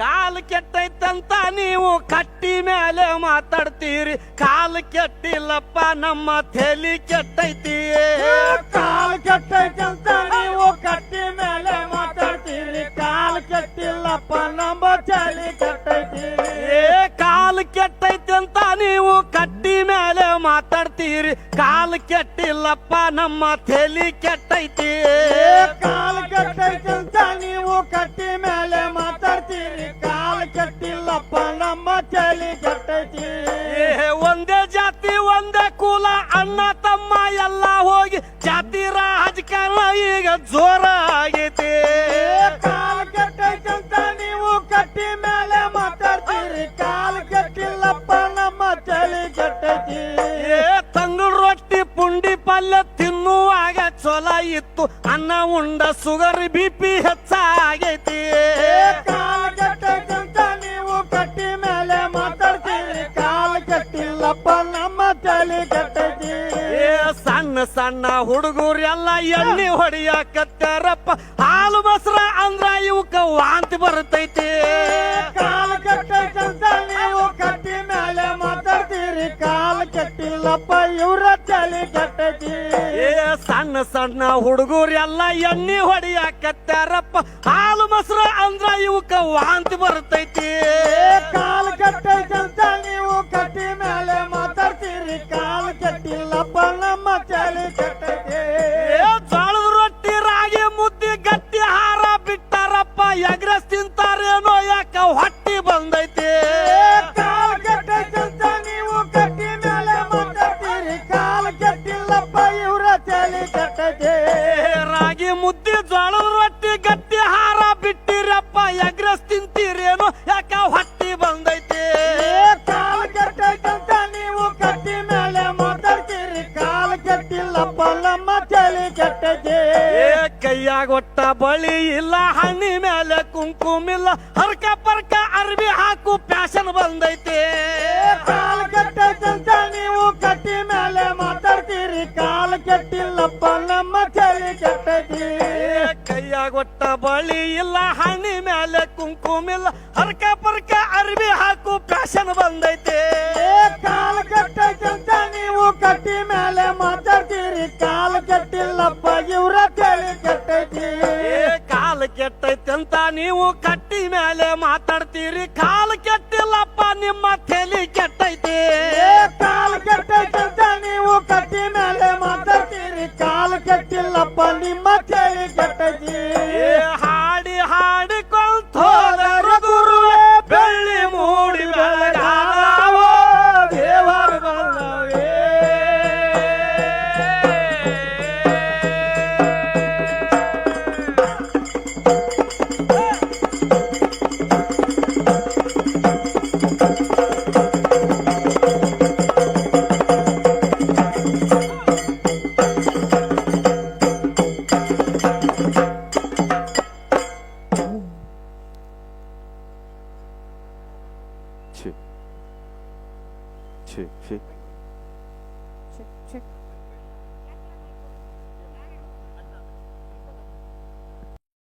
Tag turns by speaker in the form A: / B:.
A: ಕಾಲ್ ಕೆಟ್ಟೈತಂತ ನೀವು ಕಟ್ಟಿ ಮೇಲೆ ಮಾತಾಡ್ತೀರಿ. ಕಾಲು ಕೆಟ್ಟಿಲ್ಲಪ್ಪ ನಮ್ಮ ತಲಿ ಕೆಟ್ಟೈತಿ.
B: ಕಾಲು ಕೆಟ್ಟೈತಂತ ನೀವು ಕಟ್ಟಿ ಮೇಲೆ ಮಾತಾಡ್ತೀರಿ. ಕಾಲು ಕೆಟ್ಟಿಲ್ಲಪ್ಪ ನಮ್ಮ ಚಳಿ ಕೆಟ್ಟೈತಿ.
A: ಕಾಲು ಕೆಟ್ಟೈತಂತ ಕೆಟ್ಟೈತಿ ನೀವು ಕಟ್ಟಿ ಮೇಲೆ ಮಾತಾಡ್ತೀರಿ. ಕಾಲು ಕೆಟ್ಟಿಲ್ಲಪ್ಪ ನಮ್ಮ ತಲಿ ಕೆಟ್ಟೈತಿ.
B: ಕಾಲು ಕೆಟ್ಟೈತಂತ ನೀವು ಕಟ್ಟಿ ಮೇಲೆ ಕಾಲ್ ಕಟ್ಟಿಲ್ಲಪ್ಪ ನಮ್ಮ ಚಳಿ ಕಟ್ಟೈತಿ.
A: ಒಂದೇ ಜಾತಿ ಒಂದೇ ಕುಲ ಅಣ್ಣ ತಮ್ಮ ಎಲ್ಲ ಹೋಗಿ ಜಾತಿ ರಾಜಕಾರಣ ಈಗ ಜೋರ ಆಗೈತಿ.
B: ಕಾಲ ಕಟ್ಟೈತಂತ ನೀವು ಕಟ್ಟಿ ಮೇಲೆ ಮಾತಾಡ್ತೀರಿ. ಕಾಲ ಕಟ್ಟಿಲ್ಲಪ್ಪ ನಮ್ಮ ಚಳಿ ಕಟ್ಟೈತಿ.
A: ತಂಗಳು ರೊಟ್ಟಿ ಪುಂಡಿ ಪಲ್ಯ ತಿನ್ನುವಾಗ ಚೊಲ ಇತ್ತು. ಅನ್ನ ಉಂಡ ಸುಗರ್ ಬಿ ಪಿ ಹೆಚ್ಚಾಗೈತಿ.
B: ಕಾಲ್ ಕೆಟ್ಟಿಲ್ಲಪ್ಪ ನಮ್ಮ ತಲೆ ಕಟ್ಟತಿ
A: ಏ ಸಣ್ಣ ಸಣ್ಣ ಹುಡುಗರೆಲ್ಲ ಎಣ್ಣೆ ಹೊಡಿಯಾಕತ್ತಾರಪ್ಪ. ಹಾಲು ಬಸ್ರ ಅಂದ್ರ ಇವಕ್ಕ ವಾಂತಿ ಬರ್ತೈತಿ.
B: ಕಾಲ್ ಕೆಟ್ಟೈತಂತ ನೀವು ಕಟ್ಟಿ ಮೇಲೆ ಮಾತಾಡ್ತೀರಿ. ಕಾಲ್ ಕಟ್ಟಿಲ್ಲಪ್ಪ ಇವ್ರ ತಲೆ ಕಟ್ಟತಿ
A: ಏ ಸಣ್ಣ ಸಣ್ಣ ಹುಡುಗರೆಲ್ಲ ಎಣ್ಣೆ ಹೊಡಿಯಾಕತ್ತಾರಪ್ಪ. ಹಾಲು ಮೊಸರ ಅಂದ್ರ ಇವಕ್ಕ ವಾಂತಿ ಬರ್ತೈತಿ.
B: ನಮ್ಮ ಚಳಿ ಕೆಟ್ಟೈತಿ
A: ಏ ರೊಟ್ಟಿ ರಾಗಿ ಮುದ್ದಿ ಗಟ್ಟಿ ಹಾರ ಬಿಟ್ಟಾರಪ್ಪ, ಎಗ್ರೆಸ್ ತಿಂತಾರೇನೋ ಯಾಕ ಹೊಟ್ಟಿ ಬಂದೈತಿ. ಕೈಯಾಗ ಒಟ್ಟ ಬಳಿ ಇಲ್ಲ ಹಣ್ಣಿ ಮೇಲೆ ಕುಂಕುಮಿಲ್ಲ. ಹರ್ಕ ಪರ್ಕ ಅರ್ಬಿ ಹಾಕು ಪ್ಯಾಶನ್ ಬಂದೈತಿ.
B: ಕಾಲ್ ಕೆಟ್ಟೈತಂತ ನೀವು ಕಟ್ಟಿ ಮೇಲೆ ಮಾತಾಡ್ತೀರಿ. ಕಾಲ್ ಕೆಟ್ಟಿಲ್ಲಪ್ಪ ನಮ್ಮ ಚಳಿ ಕೆಟ್ಟೈತಿ.
A: ಕೈಯಾಗ ಒಟ್ಟ ಬಳಿ ಇಲ್ಲ ಹಣ್ಣಿ ಮೇಲೆ ಕುಂಕುಮಿಲ್ಲ. ಹರ್ಕ ಪರ್ಕ ಅರ್ಬಿ ಹಾಕು ಪ್ಯಾಶನ್ ಬಂದೈತಿ.
B: ಕಾಲ್ ಕೆಟ್ಟ ನೀವು ಕಟ್ಟಿ ಮೇಲೆ ಇವ್ರ ತಲೆ ಕೆಟ್ಟೈತಿ.
A: ಏ ಕಾಲ್ ಕೆಟ್ಟೈತಿ ಅಂತ ನೀವು ಕಟ್ಟಿ ಮೇಲೆ ಮಾತಾಡ್ತೀರಿ. ಕಾಲ್ ಕೆಟ್ಟಿಲ್ಲಪ್ಪ ನಿಮ್ಮ ತಲೆ ಕೆಟ್ಟೈತಿ.
B: ಏ ಕೆಟ್ಟೈತೆ ಅಂತ ನೀವು ಕಟ್ಟಿ ಮೇಲೆ ಮಾತಾಡ್ತೀರಿ. ಕಾಲ್ ಕೆಟ್ಟಿಲ್ಲಪ್ಪ ನಿಮ್ಮ
C: 去去。